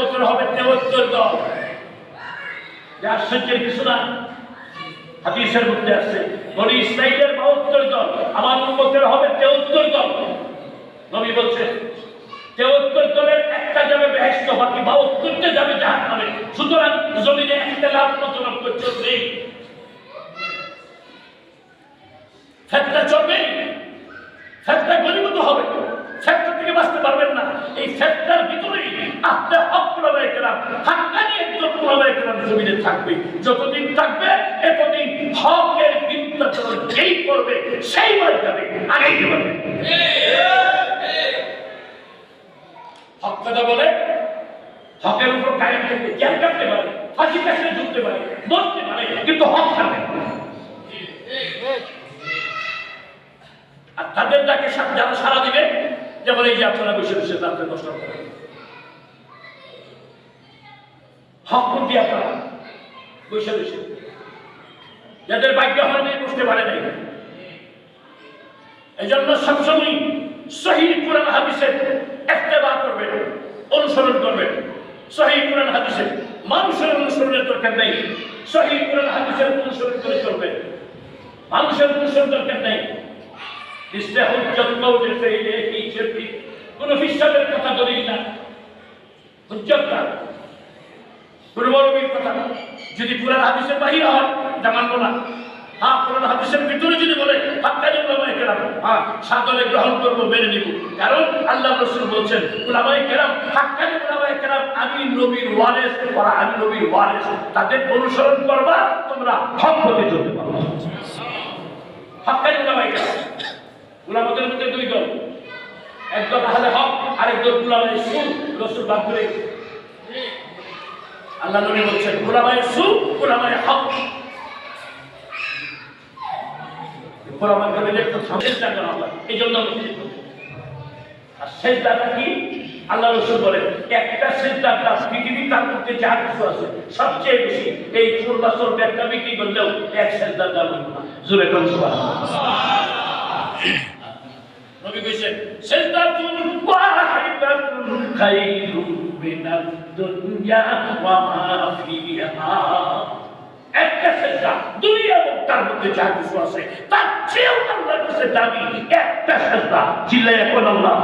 উন্মতের হবে তেহত্তর দল। আশ্চর্যের কিছু না, হাদিসের মধ্যে আছে, বনি ইসরাইলের বাহাত্তর দল, আমার উন্মতের হবে তেহত্তর দল। নবী বলছে, তেহত্তর দলের একটা যাবে বেহেস্ত বাকি বাহাত্তরটা যাবে জাহান নামে সুতরাং জমিনে একটা লাভ মতো লক্ষ্য চলবেই ফ্যাক্টরা চলবে ফ্যাক্টরা গরিবত হবে। ফ্যাক্টর থেকে বাঁচতে পারবেন না। এই ফ্যাক্টর ভিতরেই আপনার হক হাক্কানি একজন প্রভাবে কেরাম জমিনে থাকবে। যতদিন থাকবে, এতদিন হকের বিরুদ্ধাচরণ যেই করবে, সেই মার যাবে, আগেই যাবে হক বলে, হকের উপর কায়েম থাকবে জ্ঞান কাটতে পারে, ফাঁসি কাছে ঢুকতে পারে, মরতে পারে, কিন্তু হক থাকবে আর তাদের সা- যারা সারা দিবে, যেমন এই যে আপনারা বসে বসে তাদের কষ্ট করেন। হক কোনটি আপনারা। বসে বসে। যাদের ভাগ্য হয় নাই, বুঝতে পারে নাই। এই জন্য সবসময় সহি কোরআন হাদিসের একতেবা করবেন, অনুসরণ করবেন। সহি কোরআন হাদিসের মানুষের অনুসরণের দরকার নেই। সহি কোরআন হাদিসের অনুসরণ করে চলবেন। মানুষের অনুসরণ দরকার নেই। হুজ্জত মৌলিক ফেইলে, এই কোনো বিশ্বাসের কথা দলিল না। হুজ্জত কোনো কথা। যদি পুরান হাদিসের বাহির হয়, এটা মানবো না। হ্যাঁ পুরান হাদিসের ভিতরে যদি বলে হাক্কানি উলামায়ে কেরাম হ্যাঁ সাদরে গ্রহণ করব, মেনে নিব। কারণ আল্লাহ রসুল বলছেন, উলামায়ে কেরাম হাক্কানি উলামায়ে কেরাম, আমি নবীর ওয়ারেস ওরা আমি নবীর ওয়ারেস, তাদের অনুসরণ করবা, তোমরা হক পথে চলতে পারো। হাক্কানি উলামায়ে কেরাম। উলামাদের মধ্যে দুই দল। একদল আহলে হক আরেকদল উলামায়ে সু রসুল বাদ করে। আল্লাহ নবী বলছেন উলামায়ে সু উলামায়ে হক। এই জন্য কি? আল্লাহ রসুল বলেন, একটা আছে, সবচেয়ে বেশি এই ফুল বছর ব্যাগটা বিক্রি করলেও এক সেজদার দাম জোরে কোন নবী কইছেন সিজদাতুন ওয়াহিদাতুন من الدنيا وما فيها একটা সেজদা দুনিয়া এবং তার মধ্যে যা কিছু আছে তার চেয়েও আল্লাহর দামি একটা সেজদা চিল্লাই এখন আল্লাহ